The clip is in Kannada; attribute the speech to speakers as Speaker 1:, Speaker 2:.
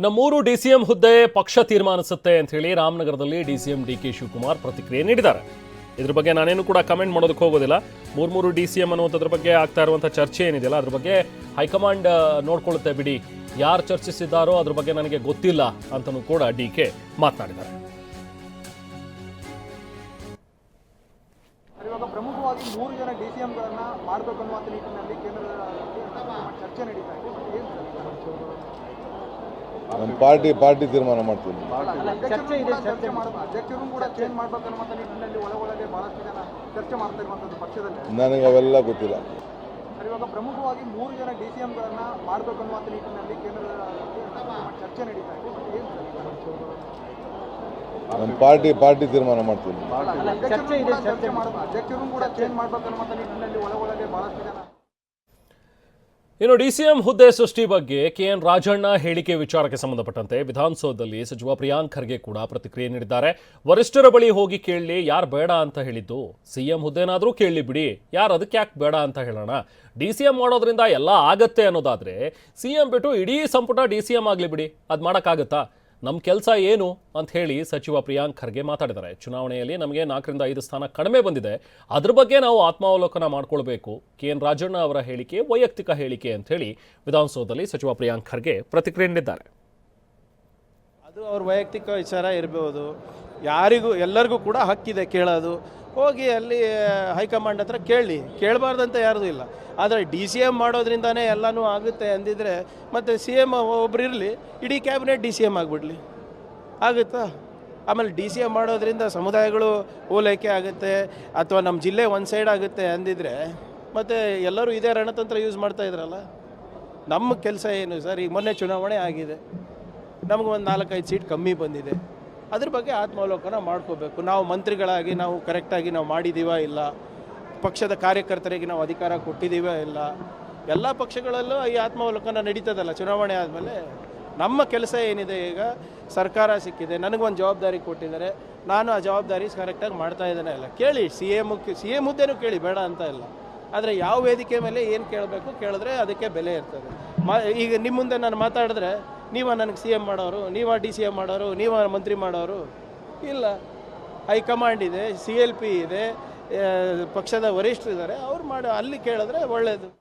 Speaker 1: ಇನ್ನು ಮೂರು ಎಂ ಹುದ್ದೆ ಪಕ್ಷ ತೀರ್ಮಾನಿಸುತ್ತೆ ಅಂತ ಹೇಳಿ ರಾಮನಗರದಲ್ಲಿ D C M D K Shivakumar ಪ್ರತಿಕ್ರಿಯೆ ನೀಡಿದ್ದಾರೆ. ಇದ್ರ ಬಗ್ಗೆ ನಾನೇನು ಕೂಡ ಕಮೆಂಟ್ ಮಾಡೋದಕ್ಕೆ ಹೋಗೋದಿಲ್ಲ. ಮೂರು ಮೂರು ಡಿ ಸಿ ಎಂ ಅನ್ನುವಂಥದ್ರ ಬಗ್ಗೆ ಆಗ್ತಾ ಇರುವಂಥ ಚರ್ಚೆ ಏನಿದೆಯಲ್ಲ, ಅದ್ರ ಬಗ್ಗೆ ಹೈಕಮಾಂಡ್ ನೋಡ್ಕೊಳ್ಳುತ್ತೆ ಬಿಡಿ. ಯಾರು ಚರ್ಚಿಸಿದ್ದಾರೋ ಅದ್ರ ಬಗ್ಗೆ ನನಗೆ ಗೊತ್ತಿಲ್ಲ ಅಂತಲೂ ಕೂಡ ಡಿ ಕೆ ಮಾತನಾಡಿದ್ದಾರೆ.
Speaker 2: ಪ್ರಮುಖವಾಗಿ ಮೂರು ಜನ ಡಿ ಸಿ ಮಾಡಬೇಕು ಅನ್ನುವಂಥ ನಿಟ್ಟಿನಲ್ಲಿ ಕೇಂದ್ರ ಚರ್ಚೆ ನಡೀತಾ ಇದೆ.
Speaker 3: ನಮ್ಮ ಪಾರ್ಟಿ ಪಾರ್ಟಿ ತೀರ್ಮಾನ ಮಾಡ್ತೀನಿ
Speaker 2: ಚರ್ಚೆ ಇದೆ ಚರ್ಚೆ ಮಾಡೋದು ಅಧ್ಯಕ್ಷರು ಕೂಡ ಚೇಂಜ್ ಮಾಡ್ಬೇಕು ಅನ್ನುವಂಥ ನಿಟ್ಟಿನಲ್ಲಿ ಒಳಗೊಳಗೆ ಬಹಳಷ್ಟು ಜನ ಚರ್ಚೆ ಮಾಡ್ತಾ ಇರುವಂಥದ್ದು ಪಕ್ಷದಲ್ಲಿ.
Speaker 3: ನನಗೆ ಅವೆಲ್ಲ ಗೊತ್ತಿಲ್ಲ.
Speaker 2: ಸರ್, ಇವಾಗ ಪ್ರಮುಖವಾಗಿ ಮೂರು ಜನ ಡಿ ಸಿ ಎಂಗಳನ್ನ ಮಾಡಬೇಕು ಅನ್ನುವಂಥ ನಿಟ್ಟಿನಲ್ಲಿ ಕೇಂದ್ರದ ಚರ್ಚೆ ನಡೀತಾ ಇದೆ. ಏನು
Speaker 3: ನಮ್ಮ ಪಾರ್ಟಿ ಪಾರ್ಟಿ ತೀರ್ಮಾನ ಮಾಡ್ತೀನಿ
Speaker 2: ಚರ್ಚೆ ಇದೆ ಚರ್ಚೆ ಮಾಡೋದು ಅಧ್ಯಕ್ಷರು ಕೂಡ ಚೇಂಜ್ ಮಾಡ್ಬೇಕು ಅನ್ನುವಂಥ ನಿಟ್ಟಿನಲ್ಲಿ ಒಳಗೊಳಗೆ ಬಹಳಷ್ಟು ಜನ
Speaker 1: ಇನ್ನು ಡಿ ಡಿಸಿಎಂ ಹುದ್ದೆ ಸೃಷ್ಟಿ ಬಗ್ಗೆ ಕೆ ಎನ್ ರಾಜಣ್ಣ ಹೇಳಿಕೆ ವಿಚಾರಕ್ಕೆ ಸಂಬಂಧಪಟ್ಟಂತೆ ವಿಧಾನಸೌಧದಲ್ಲಿ ಸಚಿವ ಪ್ರಿಯಾಂಕ್ ಖರ್ಗೆ ಕೂಡ ಪ್ರತಿಕ್ರಿಯೆ ನೀಡಿದ್ದಾರೆ. ವರಿಷ್ಠರ ಬಳಿ ಹೋಗಿ ಕೇಳಲಿ ಯಾರು ಬೇಡ ಅಂತ ಹೇಳಿದ್ದು, ಸಿಎಂ ಹುದ್ದೆನಾದರೂ ಕೇಳಲಿ ಬಿಡಿ, ಯಾರು ಅದಕ್ಕೆ ಯಾಕೆ ಬೇಡ ಅಂತ ಹೇಳೋಣ. ಡಿ ಸಿ ಎಂ ಮಾಡೋದ್ರಿಂದ ಎಲ್ಲ ಆಗತ್ತೆ ಅನ್ನೋದಾದರೆ ಸಿ ಎಂ ಬಿಟ್ಟು ಇಡೀ ಸಂಪುಟ ಡಿ ಸಿ ಎಂ ಆಗಲಿ ಬಿಡಿ, ಅದು ಮಾಡೋಕ್ಕಾಗತ್ತಾ? ನಮ್ಮ ಕೆಲಸ ಏನು ಅಂತ ಹೇಳಿ ಸಚಿವ ಪ್ರಿಯಾಂಕ್ ಖರ್ಗೆ ಮಾತಾಡಿದ್ದಾರೆ. ಚುನಾವಣೆಯಲ್ಲಿ ನಮಗೆ ನಾಲ್ಕರಿಂದ ಐದು ಸ್ಥಾನ ಕಡಿಮೆ ಬಂದಿದೆ. ಅದ್ರ ಬಗ್ಗೆ ನಾವು ಆತ್ಮಾವಲೋಕನ ಮಾಡ್ಕೊಳ್ಬೇಕು. ಕೆ ಎನ್ ರಾಜಣ್ಣ ಅವರ ಹೇಳಿಕೆ ವೈಯಕ್ತಿಕ ಹೇಳಿಕೆ ಅಂತ ಹೇಳಿ ವಿಧಾನಸೌಧದಲ್ಲಿ ಸಚಿವ ಪ್ರಿಯಾಂಕ್ ಖರ್ಗೆ ಪ್ರತಿಕ್ರಿಯೆ ನೀಡಿದ್ದಾರೆ.
Speaker 4: ಅದು ಅವ್ರ ವೈಯಕ್ತಿಕ ವಿಚಾರ ಇರಬಹುದು ಯಾರಿಗೂ ಎಲ್ಲರಿಗೂ ಕೂಡ ಹಕ್ಕಿದೆ ಕೇಳೋದು. ಹೋಗಿ ಅಲ್ಲಿ ಹೈಕಮಾಂಡ್ ಹತ್ರ ಕೇಳಿ. ಕೇಳಬಾರ್ದಂತ ಯಾರ್ದು ಇಲ್ಲ. ಆದರೆ ಡಿ ಸಿ ಎಂ ಮಾಡೋದ್ರಿಂದಾನೇ ಎಲ್ಲನೂ ಆಗುತ್ತೆ ಅಂದಿದ್ರೆ ಮತ್ತು ಸಿ ಎಂ ಒಬ್ರು ಇರಲಿ, ಇಡೀ ಕ್ಯಾಬಿನೆಟ್ ಡಿ ಸಿ ಎಂ ಆಗಿಬಿಡ್ಲಿ. ಆಗುತ್ತಾ? ಆಮೇಲೆ ಡಿ ಸಿ ಎಂ ಮಾಡೋದ್ರಿಂದ ಸಮುದಾಯಗಳು ಓಲೈಕೆ ಆಗುತ್ತೆ, ಅಥವಾ ನಮ್ಮ ಜಿಲ್ಲೆ ಒಂದು ಸೈಡ್ ಆಗುತ್ತೆ ಅಂದಿದ್ರೆ ಮತ್ತು ಎಲ್ಲರೂ ಇದೇ ರಣತಂತ್ರ ಯೂಸ್ ಮಾಡ್ತಾ ಇದ್ರಲ್ಲ? ನಮ್ಮ ಕೆಲಸ ಏನು ಸರ್? ಈಗ ಮೊನ್ನೆ ಚುನಾವಣೆ ಆಗಿದೆ. ನಮಗೆ ಒಂದು ನಾಲ್ಕೈದು ಸೀಟ್ ಕಮ್ಮಿ ಬಂದಿದೆ. ಅದ್ರ ಬಗ್ಗೆ ಆತ್ಮಾವಲೋಕನ ಮಾಡ್ಕೋಬೇಕು. ನಾವು ಮಂತ್ರಿಗಳಾಗಿ ನಾವು ಕರೆಕ್ಟಾಗಿ ನಾವು ಮಾಡಿದ್ದೀವಾ ಇಲ್ಲ? ಪಕ್ಷದ ಕಾರ್ಯಕರ್ತರಿಗೆ ನಾವು ಅಧಿಕಾರ ಕೊಟ್ಟಿದ್ದೀವೋ ಇಲ್ಲ, ಎಲ್ಲ ಪಕ್ಷಗಳಲ್ಲೂ ಈ ಆತ್ಮಾವಲೋಕನ ನಡೀತದಲ್ಲ, ಚುನಾವಣೆ ಆದಮೇಲೆ ನಮ್ಮ ಕೆಲಸ ಏನಿದೆ ಈಗ, ಸರ್ಕಾರ ಸಿಕ್ಕಿದೆ ನನಗೊಂದು ಜವಾಬ್ದಾರಿ ಕೊಟ್ಟಿದ್ದಾರೆ, ನಾನು ಆ ಜವಾಬ್ದಾರಿ ಕರೆಕ್ಟಾಗಿ ಮಾಡ್ತಾ ಇದ್ದೇನೆ ಅಲ್ಲ. ಕೇಳಿ ಸಿ ಎಂ ಸಿ ಎಂ ಮುದ್ದೆನೂ ಕೇಳಿ, ಬೇಡ ಅಂತ ಇಲ್ಲ. ಆದರೆ ಯಾವ ವೇದಿಕೆ ಮೇಲೆ ಏನು ಕೇಳಬೇಕು ಕೇಳಿದ್ರೆ ಅದಕ್ಕೆ ಬೆಲೆ ಇರ್ತದೆ. ಮಾ, ಈಗ ನಿಮ್ಮ ಮುಂದೆ ನಾನು ಮಾತಾಡಿದ್ರೆ, ನೀವ ನನಗೆ ಸಿ ಎಂ ಮಾಡೋರು, ನೀವ ಡಿ ಸಿ ಎಂ ಮಾಡೋರು, ನೀವ ಮಂತ್ರಿ ಮಾಡೋರು, ಇಲ್ಲ. ಹೈಕಮಾಂಡ್ ಇದೆ ಸಿ ಎಲ್ ಪಿ ಇದೆ ಪಕ್ಷದ ವರಿಷ್ಠರಿದ್ದಾರೆ ಅವ್ರು ಮಾಡಿ ಅಲ್ಲಿ ಕೇಳಿದ್ರೆ ಒಳ್ಳೆಯದು